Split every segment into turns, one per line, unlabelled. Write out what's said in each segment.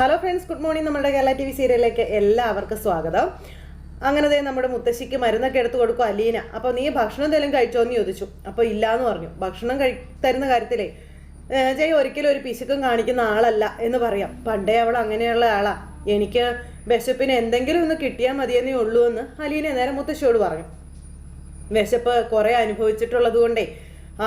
Hello friends good morning നമ്മുടെ Kerala T V സീരിയലിലേക്ക് എല്ലാവർക്കും സ്വാഗതം. അങ്ങനെ ദേ നമ്മുടെ മുത്തശ്ശിക്ക് മരുന്നൊക്കെ എടുത്തു കൊടുക്കും അലീന. അപ്പോൾ നീ ഭക്ഷണം എന്തെങ്കിലും കഴിച്ചോ എന്ന് ചോദിച്ചു. അപ്പോൾ ഇല്ല എന്ന് പറഞ്ഞു. ഭക്ഷണം കഴി തരുന്ന കാര്യത്തിലേ ജയ് ഒരിക്കലും ഒരു പിശുക്കും കാണിക്കുന്ന ആളല്ല എന്ന് പറയാം. പണ്ടേ അവൾ അങ്ങനെയുള്ള ആളാ. എനിക്ക് വിശപ്പിന് എന്തെങ്കിലും ഒന്ന് കിട്ടിയാൽ മതിയെന്നേ ഉള്ളൂ എന്ന് അലീന നേരെ മുത്തശ്ശിയോട് പറഞ്ഞു. വിശപ്പ് കുറേ അനുഭവിച്ചിട്ടുള്ളത് കൊണ്ടേ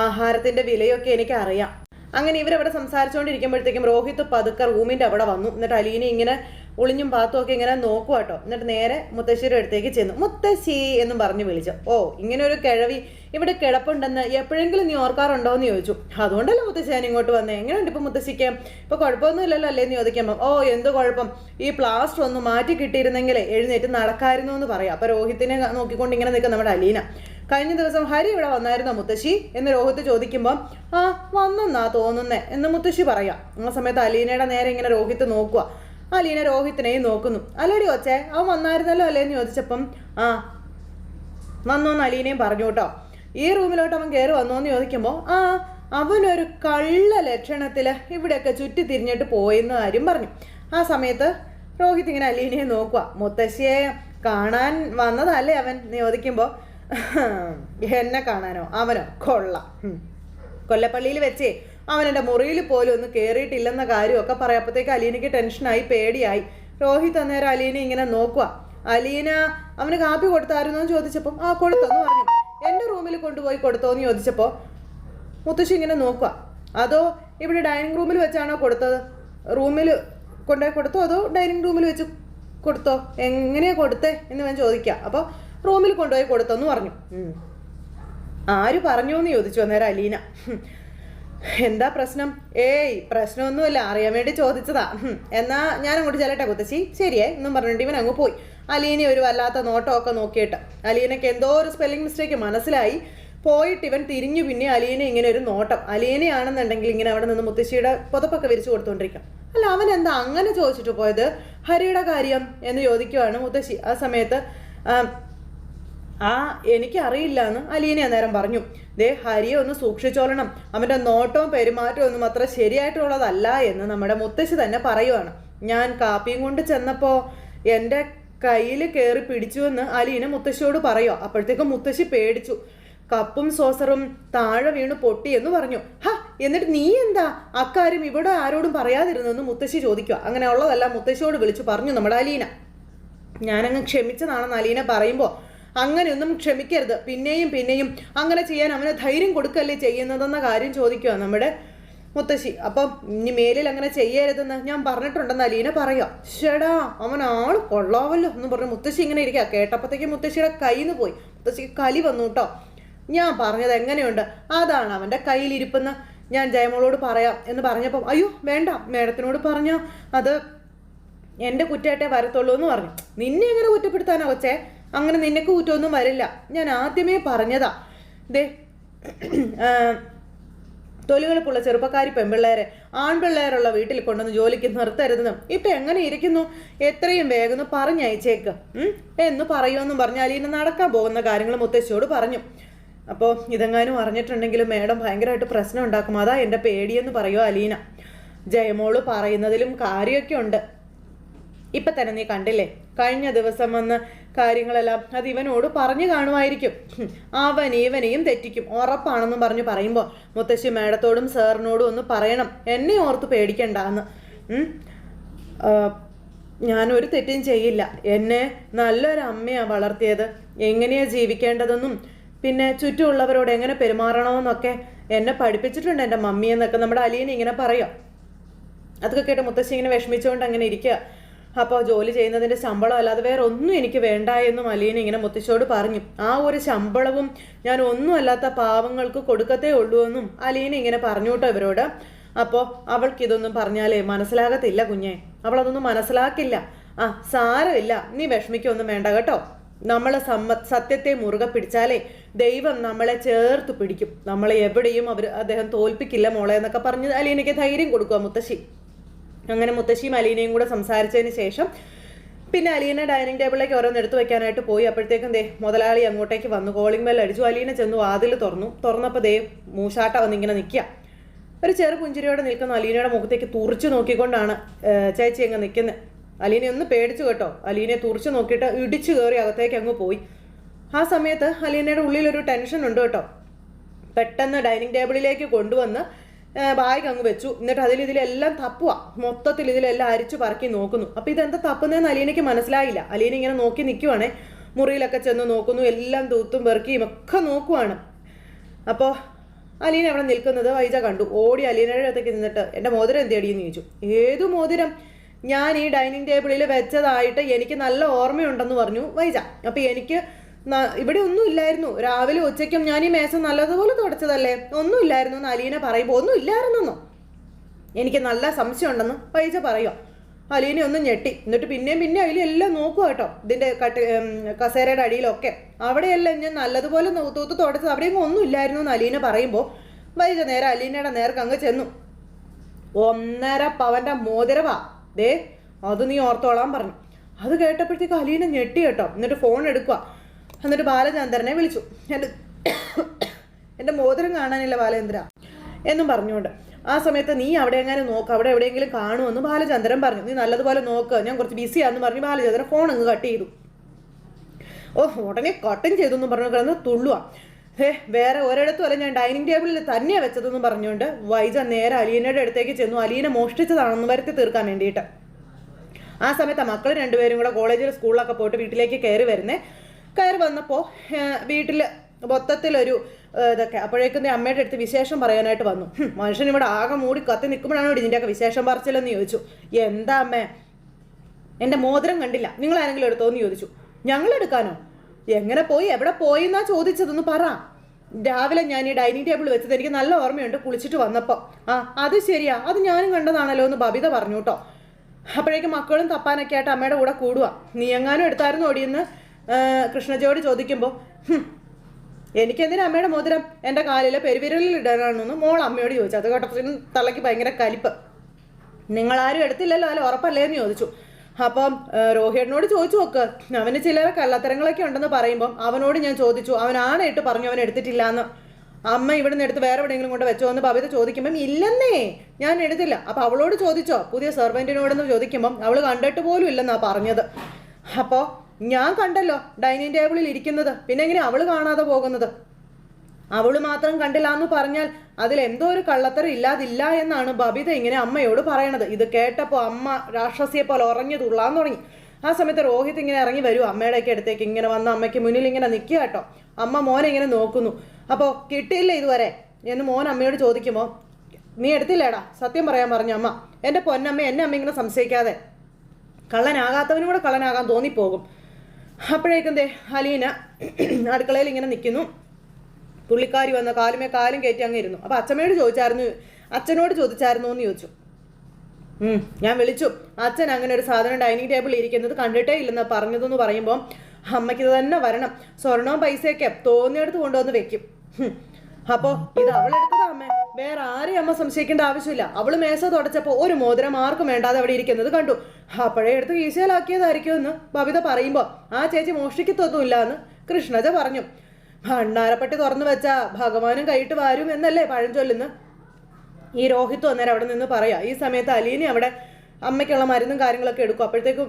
ആഹാരത്തിന്റെ വിലയൊക്കെ എനിക്ക് അറിയാം അങ്ങനെ ഇവരവിടെ സംസാരിച്ചുകൊണ്ടിരിക്കുമ്പോഴത്തേക്കും രോഹിത് പതുക്കെ റൂമിന്റെ അവിടെ വന്നു. എന്നിട്ട് അലീനെ ഇങ്ങനെ ഒളിഞ്ഞും പാത്തും ഒക്കെ ഇങ്ങനെ നോക്കുക കേട്ടോ എന്നിട്ട് നേരെ മുത്തശ്ശിയുടെ അടുത്തേക്ക് ചെന്നു. മുത്തശ്ശി എന്ന് പറഞ്ഞു വിളിച്ചു. ഓ ഇങ്ങനെ ഒരു കിഴവി ഇവിടെ കിടപ്പുണ്ടെന്ന് എപ്പോഴെങ്കിലും നീ ഓർക്കാറുണ്ടോ? എന്ന് ചോദിച്ചു. അതുകൊണ്ടല്ലേ മുത്തശ്ശി ഞാൻ ഇങ്ങോട്ട് വന്നേ? എങ്ങനെയുണ്ട് ഇപ്പൊ മുത്തശ്ശിക്ക്? ഇപ്പൊ കുഴപ്പമൊന്നുമില്ലല്ലോ അല്ലേ? എന്ന് ചോദിക്കുമ്പോൾ ഓ എന്ത് കുഴപ്പം? ഈ പ്ലാസ്റ്റർ ഒന്ന് മാറ്റി കിട്ടിയിരുന്നെങ്കിൽ എഴുന്നേറ്റ് നടക്കായിരുന്നു എന്ന് പറയാം. അപ്പൊ രോഹിത്തിനെ നോക്കിക്കൊണ്ട് ഇങ്ങനെ നിൽക്കും നമ്മുടെ അലീന. കഴിഞ്ഞ ദിവസം ഹരി ഇവിടെ വന്നായിരുന്നോ മുത്തശ്ശി? എന്ന് രോഹിത് ചോദിക്കുമ്പം ആ വന്നെന്നാ തോന്നുന്നേ എന്ന് മുത്തശ്ശി പറയാം. ആ സമയത്ത് അലീനയുടെ നേരെ ഇങ്ങനെ രോഹിത് നോക്കുക അലീന രോഹിത്തിനെയും നോക്കുന്നു. അല്ലടി ഒച്ചേ അവൻ വന്നായിരുന്നല്ലോ അല്ലേ? എന്ന് ചോദിച്ചപ്പം ആ വന്നോന്ന് അലീനയും പറഞ്ഞു കേട്ടോ. ഈ റൂമിലോട്ട് അവൻ കയറി വന്നോന്ന് ചോദിക്കുമ്പോൾ ആ അവനൊരു കള്ള ലക്ഷണത്തിൽ ഇവിടെയൊക്കെ ചുറ്റി തിരിഞ്ഞിട്ട് പോയെന്ന് ആരും പറഞ്ഞു. ആ സമയത്ത് രോഹിത് ഇങ്ങനെ അലീനയെ നോക്കുക മുത്തശ്ശിയെ കാണാൻ വന്നതല്ലേ അവൻ? എന്ന് ചോദിക്കുമ്പോൾ എന്നെ കാണാനോ? അവനോ? കൊള്ള. കൊല്ലപ്പള്ളിയിൽ വെച്ചേ അവൻ എന്റെ മുറിയിൽ പോലും ഒന്ന് കയറിയിട്ടില്ലെന്ന കാര്യമൊക്കെ പറയപ്പോഴത്തേക്ക് അലീനയ്ക്ക് ടെൻഷനായി പേടിയായി. രോഹിത് അന്നേരം അലീനെ ഇങ്ങനെ നോക്കുക അലീന അവന് കാപ്പി കൊടുത്തായിരുന്നു? എന്ന് ചോദിച്ചപ്പം ആ കൊടുത്തോന്ന് പറഞ്ഞു. എന്റെ റൂമിൽ കൊണ്ടുപോയി കൊടുത്തോ എന്ന് ചോദിച്ചപ്പോൾ മുത്തശ്ശി ഇങ്ങനെ നോക്കുക അതോ ഇവിടെ ഡൈനിങ് റൂമിൽ വെച്ചാണോ കൊടുത്തത്? റൂമിൽ കൊണ്ടുപോയി കൊടുത്തോ? അതോ ഡൈനിങ് റൂമിൽ വെച്ച് കൊടുത്തോ? എങ്ങനെയാ കൊടുത്തേ? എന്ന് ഞാൻ ചോദിക്കാം. അപ്പോൾ റൂമിൽ കൊണ്ടുപോയി കൊടുത്തെന്ന് പറഞ്ഞു. ആര് പറഞ്ഞു എന്ന് ചോദിച്ചു അന്നേരം അലീന. എന്താ പ്രശ്നം? ഏയ് പ്രശ്നമൊന്നുമില്ല. അറിയാൻ വേണ്ടി ചോദിച്ചതാ. എന്നാ ഞാൻ അങ്ങോട്ട് ചെല്ലട്ടെ കുത്തശ്ശി ശരിയേ എന്നും പറഞ്ഞിട്ട് ഇവൻ അങ്ങ് പോയി. അലീന ഒരു വല്ലാത്ത നോട്ടമൊക്കെ നോക്കിയിട്ട്. അലീനക്ക് എന്തോ ഒരു സ്പെല്ലിംഗ് മിസ്റ്റേക്ക് മനസ്സിലായി. പോയിട്ട് ഇവൻ തിരിഞ്ഞു പിന്നെ അലീന ഇങ്ങനെ ഒരു നോട്ടം. അലീനയാണെന്നുണ്ടെങ്കിൽ ഇങ്ങനെ അവിടെ നിന്ന് മുത്തശ്ശിയുടെ പുതപ്പൊക്കെ വിരിച്ചു കൊടുത്തോണ്ടിരിക്കാം. അല്ല അവൻ എന്താ അങ്ങനെ ചോദിച്ചിട്ട് പോയത്? ഹരിയുടെ കാര്യം എന്ന് ചോദിക്കുവാണ് മുത്തശ്ശി. ആ സമയത്ത് ആ, എനിക്ക് എനിക്കറിയില്ല എന്ന് അലീന അന്നേരം പറഞ്ഞു. ദേ ഹരിയെ ഒന്ന് സൂക്ഷിച്ചോളണം. അവന്റെ നോട്ടവും പെരുമാറ്റവും ഒന്നും അത്ര ശരിയായിട്ടുള്ളതല്ല എന്ന് നമ്മുടെ മുത്തശ്ശി തന്നെ പറയുവാണ്. ഞാൻ കാപ്പിയും കൊണ്ട് ചെന്നപ്പോൾ എന്റെ കയ്യിൽ കയറി പിടിച്ചു എന്ന് അലീന മുത്തശ്ശിയോട് പറയുക അപ്പോഴത്തേക്കും മുത്തശ്ശി പേടിച്ചു. കപ്പും സോസറും താഴെ വീണ് പൊട്ടി എന്ന് പറഞ്ഞു. ഹ എന്നിട്ട് നീ എന്താ അക്കാര്യം ഇവിടെ ആരോടും പറയാതിരുന്നെന്ന് മുത്തശ്ശി ചോദിക്കുക അങ്ങനെ ഉള്ളതല്ല മുത്തശ്ശിയോട് വിളിച്ചു പറഞ്ഞു നമ്മുടെ അലീന. ഞാനങ്ങ് ക്ഷമിച്ചതാണെന്ന് അലീന പറയുമ്പോൾ അങ്ങനെയൊന്നും ക്ഷമിക്കരുത്. പിന്നെയും പിന്നെയും അങ്ങനെ ചെയ്യാൻ അവന് ധൈര്യം കൊടുക്കല്ലേ ചെയ്യുന്നതെന്ന കാര്യം ചോദിക്കുക നമ്മുടെ മുത്തശ്ശി. അപ്പം ഇനി മേലിൽ അങ്ങനെ ചെയ്യരുതെന്ന് ഞാൻ പറഞ്ഞിട്ടുണ്ടെന്ന് അലീന പറയാം. ഷെടാ അവൻ ആൾ കൊള്ളാവല്ലോ എന്ന് പറഞ്ഞ് മുത്തശ്ശി ഇങ്ങനെ ഇരിക്കുക കേട്ടപ്പോഴത്തേക്ക് മുത്തശ്ശിയുടെ കയ്യിൽ നിന്ന് പോയി. മുത്തശ്ശിക്ക് കലി വന്നു കേട്ടോ. ഞാൻ പറഞ്ഞത് എങ്ങനെയുണ്ട്? അതാണ് അവന്റെ കയ്യിലിരിപ്പെന്ന് ഞാൻ ജയമോളോട് പറയാം എന്ന് പറഞ്ഞപ്പം അയ്യോ വേണ്ട. മേഡത്തിനോട് പറഞ്ഞോ അത് എന്റെ കുറ്റമായിട്ടേ വരത്തുള്ളൂ എന്ന് പറഞ്ഞു. നിന്നെ എങ്ങനെ കുറ്റപ്പെടുത്താനാ കൊച്ചേ? അങ്ങനെ നിന്നെ കൂറ്റൊന്നും വരില്ല. ഞാൻ ആദ്യമേ പറഞ്ഞതാ. ദേ തൊലിവെളുപ്പുള്ള ചെറുപ്പക്കാരി പെൺപിള്ളേരെ ആൺപിള്ളേരുള്ള വീട്ടിൽ കൊണ്ടുവന്ന് ജോലിക്ക് നിർത്തരുതെന്നും. ഇപ്പൊ എങ്ങനെ ഇരിക്കുന്നു? എത്രയും വേഗം പറഞ്ഞയച്ചേക്ക്. എന്ന് പറയുമെന്നും പറഞ്ഞാൽ ഇനി നടക്കാൻ പോകുന്ന കാര്യങ്ങൾ മുത്തശ്ശിയോട് പറഞ്ഞു. അപ്പോൾ ഇതെങ്ങാനും അറിഞ്ഞിട്ടുണ്ടെങ്കിൽ മേഡം ഭയങ്കരമായിട്ട് പ്രശ്നം ഉണ്ടാക്കും. അതാ എന്റെ പേടിയെന്ന് പറയുമോ അലീന. ജയമോൾ പറയുന്നതിലും കാര്യമൊക്കെ ഉണ്ട്. ഇപ്പം തന്നെ നീ കണ്ടില്ലേ? കഴിഞ്ഞ ദിവസം വന്ന കാര്യങ്ങളെല്ലാം അത് ഇവനോട് പറഞ്ഞു കാണുമായിരിക്കും. അവൻ ഇവനെയും തെറ്റിക്കും. ഉറപ്പാണെന്നും പറഞ്ഞു പറയുമ്പോൾ മുത്തശ്ശി മേഡത്തോടും സാറിനോടും ഒന്ന് പറയണം. എന്നെ ഓർത്ത് പേടിക്കണ്ട എന്ന് ഞാനൊരു തെറ്റും ചെയ്യില്ല. എന്നെ നല്ലൊരമ്മയാണ് വളർത്തിയത്. എങ്ങനെയാ ജീവിക്കേണ്ടതെന്നും പിന്നെ ചുറ്റുമുള്ളവരോട് എങ്ങനെ പെരുമാറണമെന്നൊക്കെ എന്നെ പഠിപ്പിച്ചിട്ടുണ്ട് എന്റെ മമ്മി എന്നൊക്കെ നമ്മുടെ അലീനെ ഇങ്ങനെ പറയാം. അതൊക്കെ കേട്ട് മുത്തശ്ശി ഇങ്ങനെ വിഷമിച്ചുകൊണ്ട് അങ്ങനെ ഇരിക്കുക. അപ്പോൾ ജോലി ചെയ്യുന്നതിന്റെ ശമ്പളം അല്ലാതെ വേറെ ഒന്നും എനിക്ക് വേണ്ട എന്നും മലീന ഇങ്ങനെ മുത്തശ്ശോട് പറഞ്ഞു. ആ ഒരു ശമ്പളവും ഞാൻ ഒന്നും അല്ലാത്ത പാവങ്ങൾക്ക് കൊടുക്കത്തേ ഉള്ളൂ എന്നും അലീന ഇങ്ങനെ പറഞ്ഞു കേട്ടോ ഇവരോട്. അപ്പോൾ അവൾക്ക് ഇതൊന്നും പറഞ്ഞാലേ മനസ്സിലാകത്തില്ല കുഞ്ഞെ. അവളതൊന്നും മനസ്സിലാക്കില്ല. ആ സാരമില്ല. നീ വിഷമിക്കൊന്നും വേണ്ട കേട്ടോ. നമ്മൾ സമ്മ സത്യത്തെ മുറുകെ പിടിച്ചാലേ ദൈവം നമ്മളെ ചേർത്ത് പിടിക്കും. നമ്മളെ എവിടെയും അവർ അദ്ദേഹം തോൽപ്പിക്കില്ല മോളെ എന്നൊക്കെ പറഞ്ഞ് അലീനയ്ക്ക് ധൈര്യം കൊടുക്കുക മുത്തശ്ശി. അങ്ങനെ മുത്തശ്ശിയും അലീനയും കൂടെ സംസാരിച്ചതിന് ശേഷം പിന്നെ അലീന ഡൈനിങ് ടേബിളിലേക്ക് ഓരോന്ന് എടുത്തു വെക്കാനായിട്ട് പോയി. അപ്പോഴത്തേക്കും ദേ മുതലാളി അങ്ങോട്ടേക്ക് വന്നു. കോളിംഗ് ബെൽ അടിച്ചു. അലീന ചെന്നു വാതിൽ തുറന്നു. തുറന്നപ്പോൾ ദേ മൂശാട്ട വന്നിങ്ങനെ നിൽക്കുക ഒരു ചെറു പുഞ്ചിരിയോടെ നിൽക്കുന്ന. അലീനയുടെ മുഖത്തേക്ക് തുറച്ചു നോക്കിക്കൊണ്ടാണ് ചേച്ചി അങ്ങ് നിൽക്കുന്നത് അലീനെ ഒന്ന് പേടിച്ചു കേട്ടോ. അലീനെ തുറച്ചു നോക്കിയിട്ട് ഇടിച്ചു കയറി അകത്തേക്ക് അങ്ങ് പോയി. ആ സമയത്ത് അലീനയുടെ ഉള്ളിലൊരു ടെൻഷൻ ഉണ്ട് കേട്ടോ. പെട്ടെന്ന് ഡൈനിങ് ടേബിളിലേക്ക് കൊണ്ടുവന്ന് ബാഗ് അങ്ങ് വെച്ചു. എന്നിട്ട് അതിൽ ഇതിലെല്ലാം തപ്പുക മൊത്തത്തിൽ ഇതിലെല്ലാം അരിച്ചു പറക്കി നോക്കുന്നു. അപ്പോൾ ഇതെന്താ തപ്പുന്നതെന്ന് അലീനയ്ക്ക് മനസ്സിലായില്ല. അലീന ഇങ്ങനെ നോക്കി നിൽക്കുവാണേ മുറിയിലൊക്കെ ചെന്ന് നോക്കുന്നു. എല്ലാം തൂത്തും പെറുക്കിയും ഒക്കെ നോക്കുവാണ്. അപ്പോൾ അലീന അവിടെ നിൽക്കുന്നത്? വൈജ കണ്ടു. ഓടി അലീനയുടെ അടുത്തേക്ക് നിന്നിട്ട് എന്റെ മോതിരം എന്ത് ചോദിച്ചു. ഏതു മോതിരം? ഞാൻ ഈ ഡൈനിങ് ടേബിളിൽ വെച്ചതായിട്ട് എനിക്ക് നല്ല ഓർമ്മയുണ്ടെന്ന് പറഞ്ഞു വൈജ. അപ്പം എനിക്ക് ഇവിടെ ഒന്നും ഇല്ലായിരുന്നു രാവിലെ ഉച്ചയ്ക്കും ഞാൻ ഈ മേശ നല്ലതുപോലെ തുടച്ചതല്ലേ? ഒന്നും ഇല്ലായിരുന്നു എന്ന് അലീന പറയുമ്പോൾ ഒന്നും ഇല്ലായിരുന്നെന്നോ? എനിക്ക് നല്ല സംശയമുണ്ടെന്ന് പൈസ പറയുമോ അലീന ഒന്ന് ഞെട്ടി. എന്നിട്ട് പിന്നെയും പിന്നെ അതിലെല്ലാം നോക്കുക കേട്ടോ. ഇതിന്റെ കട്ട് കസേരയുടെ അടിയിലൊക്കെ. അവിടെയെല്ലാം ഞാൻ നല്ലതുപോലെ തൂത്ത് തുടച്ചത്. അവിടെയെങ്കിലും ഒന്നും ഇല്ലായിരുന്നു എന്ന് അലീന പറയുമ്പോൾ വൈജ നേരെ അലീനയുടെ നേർക്ക് അങ്ങ് ചെന്നു. ഒന്നര പവന്റെ മോതിരവാ. ദേ അത് നീ ഓർത്തോളാൻ പറഞ്ഞു. അത് കേട്ടപ്പോഴത്തേക്ക് അലീന ഞെട്ടി കേട്ടോ. എന്നിട്ട് ഫോൺ എടുക്കുക എന്നിട്ട് ബാലചന്ദ്രനെ വിളിച്ചു. എന്റെ എന്റെ മോതിരം കാണാനില്ല ബാലചന്ദ്ര എന്നും പറഞ്ഞുകൊണ്ട്. ആ സമയത്ത് നീ അവിടെ എങ്ങനെ നോക്ക് അവിടെ എവിടെയെങ്കിലും കാണുമെന്ന് ബാലചന്ദ്രൻ പറഞ്ഞു. നീ നല്ലതുപോലെ നോക്ക് ഞാൻ കുറച്ച് ബിസിയാന്ന് പറഞ്ഞ് ബാലചന്ദ്രൻ ഫോൺ അങ്ങ് കട്ട് ചെയ്തു. ഓ ഉടനെ കട്ടും ചെയ്തു എന്ന് പറഞ്ഞു കിടന്ന് തുള്ളുക ഹേ വേറെ ഒരിടത്തും അല്ല ഞാൻ ഡൈനിങ് ടേബിളിൽ തന്നെയാണ് വെച്ചതെന്ന് പറഞ്ഞുകൊണ്ട് വൈജ നേരെ അലീനയുടെ അടുത്തേക്ക് ചെന്നു. അലീനെ മോഷ്ടിച്ചതാണെന്ന് വരുത്തി തീർക്കാൻ വേണ്ടിയിട്ട്. ആ സമയത്ത് മക്കൾ രണ്ടുപേരും കൂടെ കോളേജിൽ സ്കൂളിലൊക്കെ പോയിട്ട് വീട്ടിലേക്ക് കയറി വരുന്നേ. കയറി വന്നപ്പോൾ വീട്ടിൽ മൊത്തത്തിലൊരു ഇതൊക്കെ. അപ്പോഴേക്കും അമ്മയുടെ അടുത്ത് വിശേഷം പറയാനായിട്ട് വന്നു. മനുഷ്യൻ ഇവിടെ ആകെ മൂടി കത്തി നിൽക്കുമ്പോഴാണ് ഇവിടെ ഇതിന്റെയൊക്കെ വിശേഷം പറിച്ചില്ലെന്ന് ചോദിച്ചു. എന്താ അമ്മേ? എന്റെ മോതിരം കണ്ടില്ല. നിങ്ങൾ ആരെങ്കിലും എടുത്തോന്ന് ചോദിച്ചു. ഞങ്ങൾ എടുക്കാനോ? എങ്ങനെ പോയി? എവിടെ പോയി എന്നാ ചോദിച്ചതെന്ന് പറ. രാവിലെ ഞാൻ ഈ ഡൈനിങ് ടേബിൾ വെച്ചത് എനിക്ക് നല്ല ഓർമ്മയുണ്ട്. കുളിച്ചിട്ട് വന്നപ്പോൾ ആ അത് ശരിയാ. അത് ഞാനും കണ്ടതാണല്ലോ എന്ന് ബബിത പറഞ്ഞു കേട്ടോ അപ്പോഴേക്കും മക്കളും തപ്പാനൊക്കെ ആയിട്ട് അമ്മയുടെ കൂടെ കൂടുക നീ എങ്ങാനും എടുത്തായിരുന്നു ഓടിയെന്ന് കൃഷ്ണജയോട് ചോദിക്കുമ്പോൾ എനിക്കെന്തിനാ അമ്മയുടെ മോതിരം എന്റെ കാലിലെ പെരുവിരലിൽ ഇടാനാണെന്ന് മോൾ അമ്മയോട് ചോദിച്ചു. അത് കേട്ടപ്പോൾ തള്ളയ്ക്ക് ഭയങ്കര കലിപ്പ്. നിങ്ങളാരും എടുത്തില്ലല്ലോ അല്ല ഉറപ്പല്ലേ എന്ന് ചോദിച്ചു. അപ്പം രോഹിണിനോട് ചോദിച്ചു നോക്ക്. അവന് ചില കള്ളത്തരങ്ങളൊക്കെ ഉണ്ടെന്ന് പറയുമ്പോൾ അവനോട് ഞാൻ ചോദിച്ചു. അവൻ ആണയിട്ട് പറഞ്ഞു അവൻ എടുത്തിട്ടില്ല എന്ന് അമ്മ ഇവിടുന്ന് എടുത്ത് വേറെ എവിടെയെങ്കിലും കൊണ്ട് വെച്ചോ എന്ന് ഭവിത ചോദിക്കുമ്പം ഇല്ലെന്നേ ഞാൻ എടുത്തില്ല. അപ്പം അവളോട് ചോദിച്ചോ പുതിയ സെർവന്റിനോടെന്ന് ചോദിക്കുമ്പം അവൾ കണ്ടിട്ട് പോലും ഇല്ലെന്നാണ് പറഞ്ഞത്. അപ്പോൾ ഞാൻ കണ്ടല്ലോ ഡൈനിങ് ടേബിളിൽ ഇരിക്കുന്നത്. പിന്നെ എങ്ങനെ അവൾ കാണാതെ പോകുന്നത്? അവൾ മാത്രം കണ്ടില്ല എന്ന് പറഞ്ഞാൽ അതിൽ എന്തോ ഒരു കള്ളത്തരം ഇല്ലാതില്ല എന്നാണ് ബബിത ഇങ്ങനെ അമ്മയോട് പറയണത്. ഇത് കേട്ടപ്പോൾ അമ്മ രാക്ഷസിയെ പോലെ ഉറഞ്ഞു തുള്ളാൻ തുടങ്ങി. ആ സമയത്ത് രോഹിത് ഇങ്ങനെ ഇറങ്ങി വരും. അമ്മയുടെയൊക്കെ അടുത്തേക്ക് ഇങ്ങനെ വന്ന് അമ്മയ്ക്ക് മുന്നിൽ ഇങ്ങനെ നിൽക്കുക കേട്ടോ. അമ്മ മോനെ ഇങ്ങനെ നോക്കുന്നു. അപ്പോൾ കിട്ടിയില്ല ഇതുവരെ എന്ന് മോൻ അമ്മയോട് ചോദിക്കുമോ? നീ എടുത്തില്ലേടാ? സത്യം പറയാൻ പറഞ്ഞു അമ്മ. എന്റെ പൊന്നമ്മ എന്നെ അമ്മ ഇങ്ങനെ സംശയിക്കാതെ. കള്ളനാകാത്തവനും കൂടെ കള്ളനാകാൻ തോന്നിപ്പോകും. അപ്പോഴേക്കും ദേ അലീന അടുക്കളയിൽ ഇങ്ങനെ നിൽക്കുന്നു. പുള്ളിക്കാരി വന്ന കാലുമേ കാലും കയറ്റി അങ്ങ് ഇരുന്നു. അപ്പോൾ അച്ഛമ്മയോട് ചോദിച്ചായിരുന്നു അച്ഛനോട് ചോദിച്ചായിരുന്നു എന്ന് ചോദിച്ചു. ഞാൻ വിളിച്ചു. അച്ഛൻ അങ്ങനെ ഒരു സാധനം ഡൈനിങ് ടേബിളിൽ ഇരിക്കുന്നത് കണ്ടിട്ടേ ഇല്ലെന്ന് പറഞ്ഞതെന്ന് പറയുമ്പോൾ അമ്മയ്ക്ക് തന്നെ വരണം. സ്വർണവും പൈസയൊക്കെ തോന്നിയെടുത്ത് കൊണ്ടുവന്ന് വെക്കും. അപ്പോൾ അപ്പോ ഇത് അവളെടുത്തതാ അമ്മേ. വേറെ ആരെയും അമ്മ സംശയിക്കേണ്ട ആവശ്യമില്ല. അവൾ മേശ തുടച്ചപ്പോ ഒരു മോതിരം ആർക്കും വേണ്ടാതെ അവിടെ ഇരിക്കുന്നത് കണ്ടു. അപ്പോഴേ എടുത്ത് കീശയിലാക്കിയതായിരിക്കും എന്ന് ബബിത പറയുമ്പോ ആ ചേച്ചി മോഷ്ടിക്കത്തൊന്നുമില്ല എന്ന് കൃഷ്ണജ പറഞ്ഞു. ഭണ്ണാരപ്പെട്ടി തുറന്നു വെച്ചാ ഭഗവാനും കൈയിട്ട് വാരും എന്നല്ലേ പഴഞ്ചൊല്ലുന്നു ഈ രോഹിത്ത് അന്നേരം അവിടെ നിന്ന് പറയാ ഈ സമയത്ത് അലീനി അവിടെ അമ്മയ്ക്കുള്ള മരുന്നും കാര്യങ്ങളൊക്കെ എടുക്കും. അപ്പോഴത്തേക്കും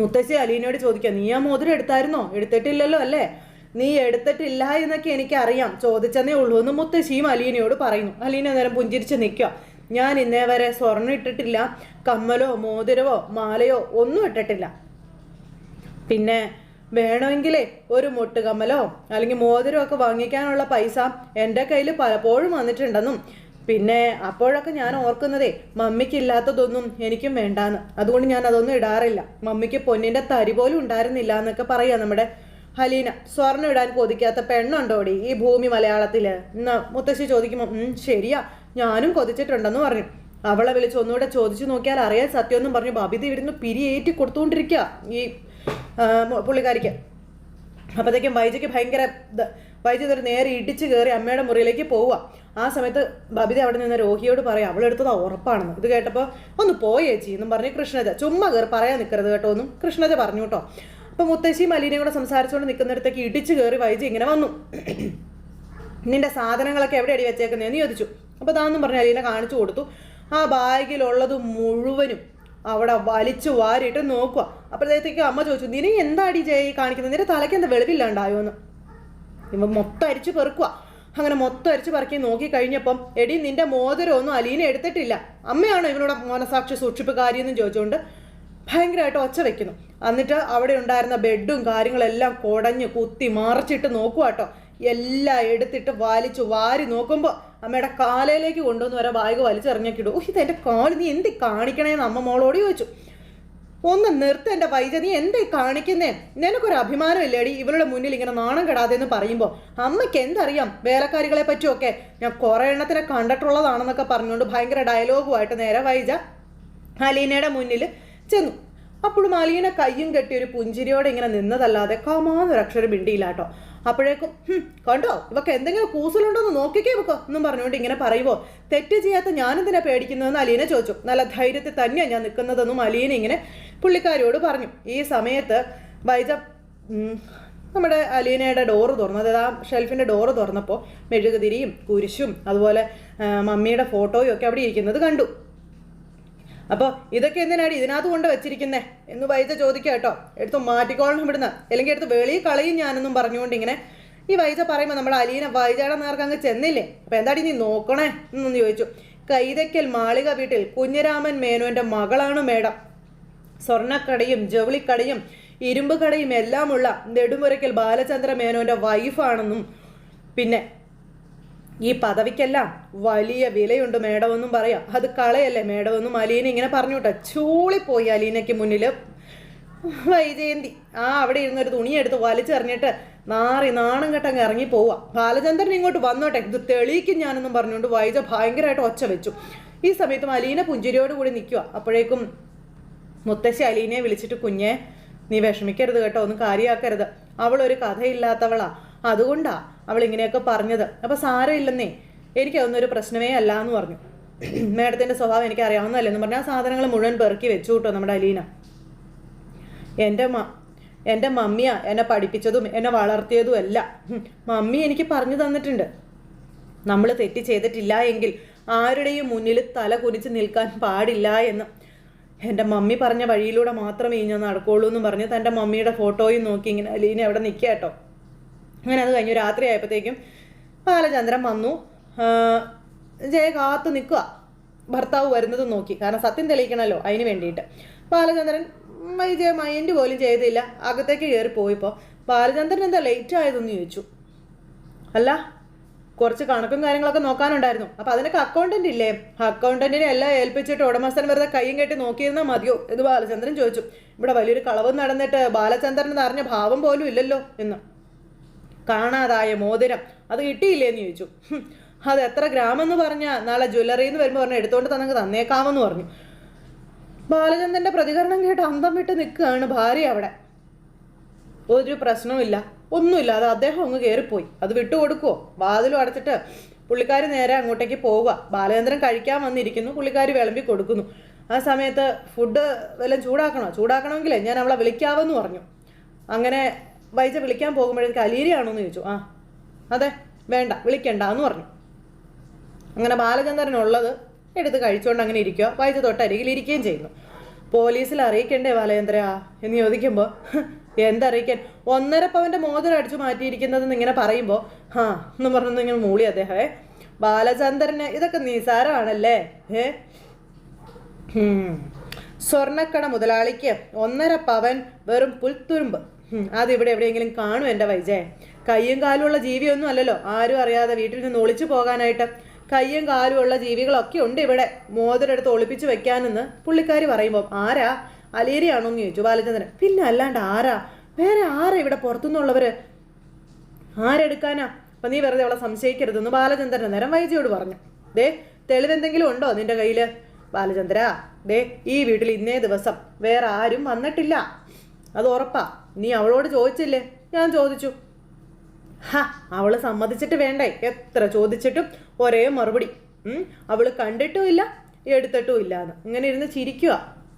മുത്തശ്ശി അലീനയോട് ചോദിക്കാം നീ ആ മോതിരം എടുത്തായിരുന്നോ? എടുത്തിട്ടില്ലല്ലോ അല്ലേ? നീ എടുത്തിട്ടില്ല എന്നൊക്കെ എനിക്കറിയാം. ചോദിച്ചെന്നേ ഉള്ളൂ എന്ന് മുത്തശ്ശിയും അലീനയോട് പറയുന്നു. അലീന നേരം പുഞ്ചിരിച്ച് നിൽക്കുക. ഞാൻ ഇന്നേ വരെ സ്വർണം ഇട്ടിട്ടില്ല. കമ്മലോ മോതിരവോ മാലയോ ഒന്നും ഇട്ടിട്ടില്ല. പിന്നെ വേണമെങ്കിലേ ഒരു മുട്ടുകമ്മലോ അല്ലെങ്കിൽ മോതിരമോ ഒക്കെ വാങ്ങിക്കാനുള്ള പൈസ എന്റെ കയ്യിൽ പലപ്പോഴും വന്നിട്ടുണ്ടെന്നും. പിന്നെ അപ്പോഴൊക്കെ ഞാൻ ഓർക്കുന്നതേ മമ്മിക്ക് ഇല്ലാത്തതൊന്നും എനിക്കും വേണ്ടാന്ന്. അതുകൊണ്ട് ഞാൻ അതൊന്നും ഇടാറില്ല. മമ്മിക്ക് പൊന്നിന്റെ തരി പോലും ഉണ്ടായിരുന്നില്ല എന്നൊക്കെ പറയാ നമ്മുടെ ഹലീന സ്വർണം ഇടാൻ കൊതിക്കാത്ത പെണ്ണുണ്ടോടി ഈ ഭൂമി മലയാളത്തിൽ? എന്നാ മുത്തശ്ശി ചോദിക്കുമ്പോൾ ശരിയാ ഞാനും കൊതിച്ചിട്ടുണ്ടെന്ന് പറഞ്ഞു. അവളെ വിളിച്ച് ഒന്നുകൂടെ ചോദിച്ചു നോക്കിയാൽ അറിയാൻ സത്യമൊന്നും പറഞ്ഞു ബബിത ഇവിടുന്ന് പിരിയേറ്റി കൊടുത്തുകൊണ്ടിരിക്കുക ഈ പുള്ളിക്കാരിക്ക്. അപ്പോഴത്തേക്കും വൈജയ്ക്ക് ഭയങ്കര വൈദ്യുതി നേരെ ഇടിച്ചു കയറി അമ്മയുടെ മുറിയിലേക്ക് പോവുക ആ സമയത്ത് ബബിത അവിടെ നിന്ന് രോഹിയോട് പറയാം അവളെടുത്തത് ഉറപ്പാണെന്ന്. ഇത് കേട്ടപ്പോൾ ഒന്ന് പോയേച്ചി എന്നും പറഞ്ഞ് കൃഷ്ണജ ചുമ്മാ കയറി പറയാൻ നിൽക്കരുത് കേട്ടോ എന്നും കൃഷ്ണജ പറഞ്ഞു കേട്ടോ. അപ്പോൾ മുത്തശ്ശി മലീനയും കൂടെ സംസാരിച്ചുകൊണ്ട് നിൽക്കുന്നിടത്തേക്ക് ഇടിച്ചു കയറി വൈജി ഇങ്ങനെ വന്നു. നിന്റെ സാധനങ്ങളൊക്കെ എവിടെ അടി വെച്ചേക്കുന്നതെന്ന് ചോദിച്ചു. അപ്പോൾ താന്നും പറഞ്ഞ് അലീന കാണിച്ചു കൊടുത്തു. ആ ബാഗിലുള്ളത് മുഴുവനും അവിടെ വലിച്ചു വാരിയിട്ട് നോക്കുക അപ്പോഴത്തേക്ക് അമ്മ ചോദിച്ചു നിന്നെ എന്താടി ജയി കാണിക്കുന്നത്? നിന്റെ തലയ്ക്ക് എന്താ വെളിവില്ലാണ്ടായോ എന്ന് ഇവ മൊത്തം അരിച്ചു പെറുക്കുക അങ്ങനെ മൊത്തം അരിച്ചു പെറുക്കി നോക്കി കഴിഞ്ഞപ്പം എടി നിന്റെ മോതിരം ഒന്നും അലീന എടുത്തിട്ടില്ല. അമ്മയാണോ ഇവനോട് മനസാക്ഷി സൂക്ഷിപ്പുകാരിയെന്നും ചോദിച്ചുകൊണ്ട് ഭയങ്കരമായിട്ട് ഒച്ച വെക്കുന്നു. എന്നിട്ട് അവിടെ ഉണ്ടായിരുന്ന ബെഡും കാര്യങ്ങളെല്ലാം കുടഞ്ഞ് കുത്തി മറിച്ചിട്ട് നോക്കുക കേട്ടോ എല്ലാം എടുത്തിട്ട് വലിച്ചു വാരി നോക്കുമ്പോൾ അമ്മയുടെ കാലയിലേക്ക് കൊണ്ടുവന്ന് വരെ ബാഗ് വലിച്ചെറിഞ്ഞൊക്കിടും ഓ എന്റെ കാൽ നീ എന്ത് കാണിക്കണേന്ന് അമ്മ മോളോട് ചോദിച്ചു. ഒന്ന് നിർത്ത എന്റെ വൈജ നീ എന്തേ കാണിക്കുന്നേ? നിനക്കൊരു അഭിമാനം ഇല്ലേടി ഇവരുടെ മുന്നിൽ ഇങ്ങനെ നാണം കെടാതെ എന്ന് പറയുമ്പോൾ അമ്മയ്ക്ക് എന്തറിയാം? വേലക്കാരികളെ പറ്റിയൊക്കെ. ഞാൻ കുറേ എണ്ണത്തിനെ കണ്ടിട്ടുള്ളതാണെന്നൊക്കെ പറഞ്ഞുകൊണ്ട് ഭയങ്കര ഡയലോഗുമായിട്ട് നേരെ വൈജ അലീനയുടെ മുന്നിൽ ചെന്നു. അപ്പോഴും അലീന കയ്യും കെട്ടി ഒരു പുഞ്ചിരിയോടെ ഇങ്ങനെ നിന്നതല്ലാതെ കമാന്നൊരു അക്ഷരം മിണ്ടിയില്ല കേട്ടോ. അപ്പോഴേക്കും കണ്ടോ? ഇവക്ക് എന്തെങ്കിലും കൂസലുണ്ടോന്ന് നോക്കിക്കേ വെക്കോ എന്നും പറഞ്ഞുകൊണ്ട് ഇങ്ങനെ പറയുവോ. തെറ്റ് ചെയ്യാത്ത ഞാനെന്തിനാ പേടിക്കുന്നതെന്ന് അലീന ചോദിച്ചു. നല്ല ധൈര്യത്തിൽ തന്നെയാണ് ഞാൻ നിൽക്കുന്നതെന്നും അലീന ഇങ്ങനെ പുള്ളിക്കാരിയോട് പറഞ്ഞു. ഈ സമയത്ത് വൈജ നമ്മുടെ അലീനയുടെ ഡോറ് തുറന്നത് ആ ഷെൽഫിന്റെ ഡോറ് തുറന്നപ്പോൾ മെഴുകുതിരിയും കുരിശും അതുപോലെ മമ്മിയുടെ ഫോട്ടോയും ഒക്കെ അവിടെ ഇരിക്കുന്നത് കണ്ടു. അപ്പോൾ ഇതൊക്കെ എന്തിനാണ് ഇതിനകത്ത് കൊണ്ട് വെച്ചിരിക്കുന്നേ? എന്ന് വൈദ്യ ചോദിക്കുക കേട്ടോ. എടുത്ത് മാറ്റിക്കോളണം ഇവിടുന്ന്. അല്ലെങ്കിൽ എടുത്ത് വെളിയിൽ കളയും ഞാനെന്നും പറഞ്ഞുകൊണ്ട് ഇങ്ങനെ ഈ വൈദ്യ പറയുമ്പോൾ നമ്മൾ അലീന വൈജയുടെ നേർക്ക് അങ്ങ് ചെന്നില്ലേ? അപ്പം എന്താടി നീ നോക്കണേ? എന്നൊന്ന് ചോദിച്ചു. കൈതയ്ക്കൽ മാളിക വീട്ടിൽ കുഞ്ഞിരാമൻ മേനോന്റെ മകളാണ് മേഡം. സ്വർണക്കടയും ജൗളിക്കടയും ഇരുമ്പ് കടയും എല്ലാമുള്ള നെടുമുരയ്ക്കൽ ബാലചന്ദ്ര മേനോന്റെ വൈഫാണെന്നും പിന്നെ ഈ പദവിക്കെല്ലാം വലിയ വിലയുണ്ട് മേഡമെന്നും പറയാം. അത് കളയല്ലേ മേഡമെന്നും അലീന ഇങ്ങനെ പറഞ്ഞു കേട്ടോ ചൂളിപ്പോയി അലീനയ്ക്ക് മുന്നിൽ വൈജയന്തി ആ അവിടെ ഇരുന്നൊരു തുണിയെടുത്ത് വലിച്ചെറിഞ്ഞിട്ട് നാറി നാണം കെട്ടങ്ങ് ഇറങ്ങി പോവാ. ബാലചന്ദ്രൻ ഇങ്ങോട്ട് വന്നോട്ടെ. ഇത് തെളിയിക്കും ഞാനെന്നും പറഞ്ഞുകൊണ്ട് വൈജ ഭയങ്കരമായിട്ട് ഒച്ച വെച്ചു. ഈ സമയത്തും അലീന പുഞ്ചിരിയോട് കൂടി നിൽക്കുക അപ്പോഴേക്കും മുത്തശ്ശി അലീനയെ വിളിച്ചിട്ട് കുഞ്ഞെ നീ വിഷമിക്കരുത് കേട്ടോ. ഒന്നും കാര്യമാക്കരുത് അവളൊരു കഥയില്ലാത്തവളാ. അതുകൊണ്ടാ അവൾ ഇങ്ങനെയൊക്കെ പറഞ്ഞത്. അപ്പൊ സാരമില്ലെന്നേ എനിക്കതൊന്നും ഒരു പ്രശ്നമേ അല്ല എന്ന് പറഞ്ഞു. മേഡത്തിന്റെ സ്വഭാവം എനിക്ക് അറിയാവുന്നതല്ലേ എന്ന് പറഞ്ഞാൽ ആ സാധനങ്ങൾ മുഴുവൻ പെറുക്കി വെച്ചു കേട്ടോ നമ്മുടെ അലീന. എന്റെ മ എന്റെ മമ്മിയാ എന്നെ പഠിപ്പിച്ചതും എന്നെ വളർത്തിയതും എല്ലാം. മമ്മി എനിക്ക് പറഞ്ഞു തന്നിട്ടുണ്ട്. നമ്മൾ തെറ്റ് ചെയ്തിട്ടില്ല എങ്കിൽ ആരുടെയും മുന്നിൽ തല കുനിച്ച് നിൽക്കാൻ പാടില്ല എന്ന്. എന്റെ മമ്മി പറഞ്ഞ വഴിയിലൂടെ മാത്രമേ ഞാൻ നടക്കുള്ളൂ എന്ന് പറഞ്ഞ് തന്റെ മമ്മിയുടെ ഫോട്ടോയും നോക്കി ഇങ്ങനെ അലീന അവിടെ നിൽക്കുക കേട്ടോ. അങ്ങനെ അത് കഴിഞ്ഞു രാത്രി ആയപ്പോഴത്തേക്കും ബാലചന്ദ്രൻ വന്നു. ജയ കാത്തു നിൽക്കുക. ഭർത്താവ് വരുന്നത് നോക്കി. കാരണം സത്യം തെളിയിക്കണമല്ലോ അതിന് വേണ്ടിയിട്ട്. ബാലചന്ദ്രൻ വൈജയ മൈൻഡ് പോലും ചെയ്തില്ല. അകത്തേക്ക് കയറി പോയിപ്പോൾ ബാലചന്ദ്രൻ എന്താ ലേറ്റ് ആയതെന്ന് ചോദിച്ചു. അല്ല കുറച്ച് കണക്കും കാര്യങ്ങളൊക്കെ നോക്കാനുണ്ടായിരുന്നു. അപ്പോൾ അതിനൊക്കെ അക്കൗണ്ടന്റ് ഇല്ലേ? അക്കൗണ്ടന്റിനെ എല്ലാം ഏൽപ്പിച്ചിട്ട് ഉടമസ്ഥൻ വെറുതെ കൈയും കെട്ടി നോക്കിയിരുന്നാൽ മതിയോ? എന്ന് ബാലചന്ദ്രൻ ചോദിച്ചു. ഇവിടെ വലിയൊരു കളവ് നടന്നിട്ട് ബാലചന്ദ്രൻ എന്ന് അറിഞ്ഞ ഭാവം പോലും ഇല്ലല്ലോ എന്ന്. കാണാതായ മോതിരം അത് കിട്ടിയില്ലേന്ന് ചോദിച്ചു. "ഹും, അത് എത്ര ഗ്രാമെന്ന് പറഞ്ഞാൽ നാളെ ജ്വല്ലറിന്ന് വരുമ്പോൾ പറഞ്ഞു എടുത്തോണ്ട് തന്നെ തന്നേക്കാമെന്ന് പറഞ്ഞു. ബാലചന്ദ്രന്റെ പ്രതികരണം കേട്ട് അന്തം വിട്ട് നിൽക്കുകയാണ് ഭാര്യ അവിടെ. ഒരു പ്രശ്നമില്ല ഒന്നുമില്ല അത് അദ്ദേഹം അങ്ങ് കയറിപ്പോയി അത് വിട്ടുകൊടുക്കുവോ വാതിലും അടച്ചിട്ട് പുള്ളിക്കാരി നേരെ അങ്ങോട്ടേക്ക് പോവുക. ബാലചന്ദ്രൻ കഴിക്കാൻ വന്നിരിക്കുന്നു പുള്ളിക്കാരി വിളമ്പി കൊടുക്കുന്നു. ആ സമയത്ത് ഫുഡ് വല്ലതും ചൂടാക്കണോ? ചൂടാക്കണമെങ്കിലേ ഞാൻ അവളെ വിളിക്കാവെന്ന് പറഞ്ഞു. അങ്ങനെ വൈജ വിളിക്കാൻ പോകുമ്പോഴേക്ക് അലീരിയാണോ എന്ന് ചോദിച്ചു. ആ അതെ വേണ്ട വിളിക്കണ്ട എന്ന് പറഞ്ഞു. അങ്ങനെ ബാലചന്ദ്രൻ ഉള്ളത് എടുത്ത് കഴിച്ചുകൊണ്ട് അങ്ങനെ ഇരിക്കുക വൈദ്യ തൊട്ടരികിൽ ഇരിക്കുകയും ചെയ്യുന്നു. പോലീസിൽ അറിയിക്കണ്ടേ ബാലചന്ദ്ര? എന്ന് ചോദിക്കുമ്പോൾ എന്തറിയിക്കാൻ? ഒന്നര പവന്റെ മോതിരം അടിച്ചു മാറ്റിയിരിക്കുന്നതെന്ന് ഇങ്ങനെ പറയുമ്പോൾ ഹാ എന്ന് പറഞ്ഞു ഇങ്ങനെ മൂളി അദ്ദേഹമേ ബാലചന്ദ്രന് ഇതൊക്കെ നിസാരമാണല്ലേ? ഏ സ്വർണക്കട മുതലാളിക്ക് ഒന്നര പവൻ വെറും പുൽത്തുരുമ്പ്. അതിവിടെ എവിടെയെങ്കിലും കാണും എന്റെ വൈജേ. കയ്യും കാലും ഉള്ള ജീവിയൊന്നും അല്ലല്ലോ ആരും അറിയാതെ വീട്ടിൽ നിന്ന് ഒളിച്ചു പോകാനായിട്ട്. കയ്യും കാലും ഉള്ള ജീവികളൊക്കെ ഉണ്ട് ഇവിടെ മോതിരെടുത്ത് ഒളിപ്പിച്ച് വെക്കാനെന്ന് പുള്ളിക്കാരി പറയുമ്പോൾ ആരാ? അലേരിയാണോ എന്ന് ചോദിച്ചു ബാലചന്ദ്രൻ. പിന്നെ അല്ലാണ്ട് ആരാ? വേറെ ആരാ ഇവിടെ പുറത്തുനിന്നുള്ളവര്? ആരെടുക്കാനാ? അപ്പൊ നീ വെറുതെ അവളെ സംശയിക്കരുതെന്ന് ബാലചന്ദ്രൻ നേരം വൈജയോട് പറഞ്ഞു. ദേ തെളിവെന്തെങ്കിലും ഉണ്ടോ നിന്റെ കയ്യിൽ? ബാലചന്ദ്ര ദേ ഈ വീട്ടിൽ ഇന്നേ ദിവസം വേറെ ആരും വന്നിട്ടില്ല. അത് ഉറപ്പാ. നീ അവളോട് ചോദിച്ചില്ലേ? ഞാൻ ചോദിച്ചു. ഹ അവൾ സമ്മതിച്ചിട്ട് വേണ്ടേ? എത്ര ചോദിച്ചിട്ടും ഒരേ മറുപടി. ഉം, അവൾ കണ്ടിട്ടും ഇല്ല എടുത്തിട്ടും ഇല്ല എന്ന് ഇങ്ങനെ ഇരുന്ന് ചിരിക്കുക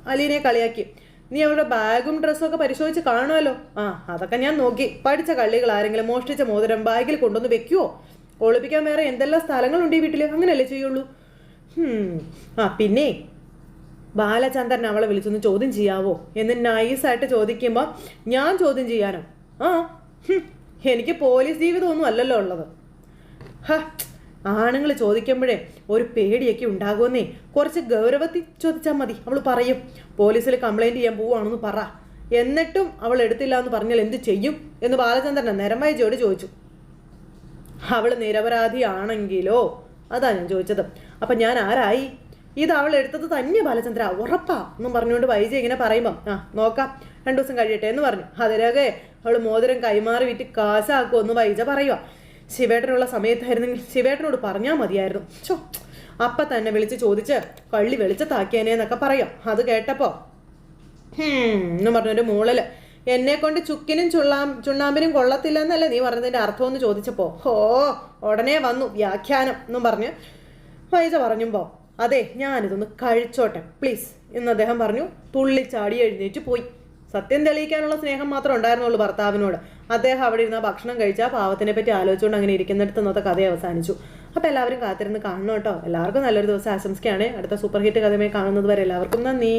അലീനെ കളിയാക്കി. നീ അവളുടെ ബാഗും ഡ്രസ്സും ഒക്കെ പരിശോധിച്ച് കാണുമല്ലോ ആ അതൊക്കെ ഞാൻ നോക്കി. പഠിച്ച കള്ളികൾ ആരെങ്കിലും മോഷ്ടിച്ച മോതിരം ബാഗിൽ കൊണ്ടുവന്ന് വെക്കുവോ? ഒളിപ്പിക്കാൻ വേറെ എന്തെല്ലാം സ്ഥലങ്ങളുണ്ട് ഈ വീട്ടിൽ അങ്ങനെയല്ലേ ചെയ്യുള്ളൂ. ആ പിന്നെ ബാലചന്ദ്രൻ അവളെ വിളിച്ചൊന്ന് ചോദ്യം ചെയ്യാവോ? എന്ന് നൈസായിട്ട് ചോദിക്കുമ്പോൾ ഞാൻ ചോദ്യം ചെയ്യാനോ? ആ. എനിക്ക് പോലീസ് ജീവിതമൊന്നും അല്ലല്ലോ ഉള്ളത്. ഹ. ആണുങ്ങൾ ചോദിക്കുമ്പോഴേ ഒരു പേടിയൊക്കെ ഉണ്ടാകുമെന്നേ. കുറച്ച് ഗൗരവത്തിൽ ചോദിച്ചാൽ മതി. അവൾ പറയും പോലീസിൽ കംപ്ലൈന്റ് ചെയ്യാൻ പോവുകയാണെന്ന് പറ. എന്നിട്ടും അവൾ എടുത്തില്ല എന്ന് പറഞ്ഞാൽ എന്ത് ചെയ്യും? എന്ന് ബാലചന്ദ്രൻ നിരമയജോട് ചോദിച്ചു. അവൾ നിരപരാധിയാണെങ്കിലോ? അതാ ഞാൻ ചോദിച്ചത്. അപ്പം ഞാൻ ആരായി? ഇത് അവൾ എടുത്തത് തന്നെ ബാലചന്ദ്ര ഉറപ്പാ എന്നും പറഞ്ഞുകൊണ്ട് വൈജി ഇങ്ങനെ പറയുമ്പം ആ നോക്കാം രണ്ടു ദിവസം കഴിയട്ടെ എന്ന് പറഞ്ഞു. അതിലൊക്കെ അവൾ മോതിരം കൈമാറി വിറ്റ് കാശാക്കുമെന്ന് വൈജ പറയുക ശിവേട്ടനുള്ള സമയത്തായിരുന്നെങ്കിൽ ശിവേട്ടനോട് പറഞ്ഞാൽ മതിയായിരുന്നു. ചോ അപ്പ തന്നെ വിളിച്ച് ചോദിച്ച് കള്ളി വെളിച്ചത്താക്കിയനെ എന്നൊക്കെ പറയാം. അത് കേട്ടപ്പോൾ എന്ന് പറഞ്ഞൊരു മൂളൽ. എന്നെ കൊണ്ട് ചുക്കിനും ചുള്ളാം ചുണ്ണാമ്പിനും കൊള്ളത്തില്ല എന്നല്ലേ നീ പറഞ്ഞതിന്റെ അർത്ഥം എന്ന് ചോദിച്ചപ്പോ ഹോ ഉടനെ വന്നു വ്യാഖ്യാനം എന്നും പറഞ്ഞ് വൈജ പറഞ്ഞുമ്പോ അതെ ഞാനിതൊന്ന് കഴിച്ചോട്ടെ. പ്ലീസ് എന്ന് അദ്ദേഹം പറഞ്ഞു. തുള്ളിച്ചാടി എഴുന്നേറ്റ് പോയി. സത്യം തെളിയിക്കാനുള്ള സ്നേഹം മാത്രം ഉണ്ടായിരുന്നുള്ളൂ ഭർത്താവിനോട്. അദ്ദേഹം അവിടെ ഇരുന്ന ഭക്ഷണം കഴിച്ചാൽ പാവത്തിനെ പറ്റി ആലോചിച്ചുകൊണ്ട് അങ്ങനെ ഇരിക്കുന്നിടത്ത് ഇന്നത്തെ കഥ അവസാനിച്ചു. അപ്പോൾ എല്ലാവരും കാത്തിരുന്ന് കാണണം കേട്ടോ. എല്ലാവർക്കും നല്ലൊരു ദിവസം ആശംസിക്കുകയാണ്. അടുത്ത സൂപ്പർ ഹിറ്റ് കഥയുമായി കാണുന്നത് വരെ എല്ലാവർക്കും നന്ദി.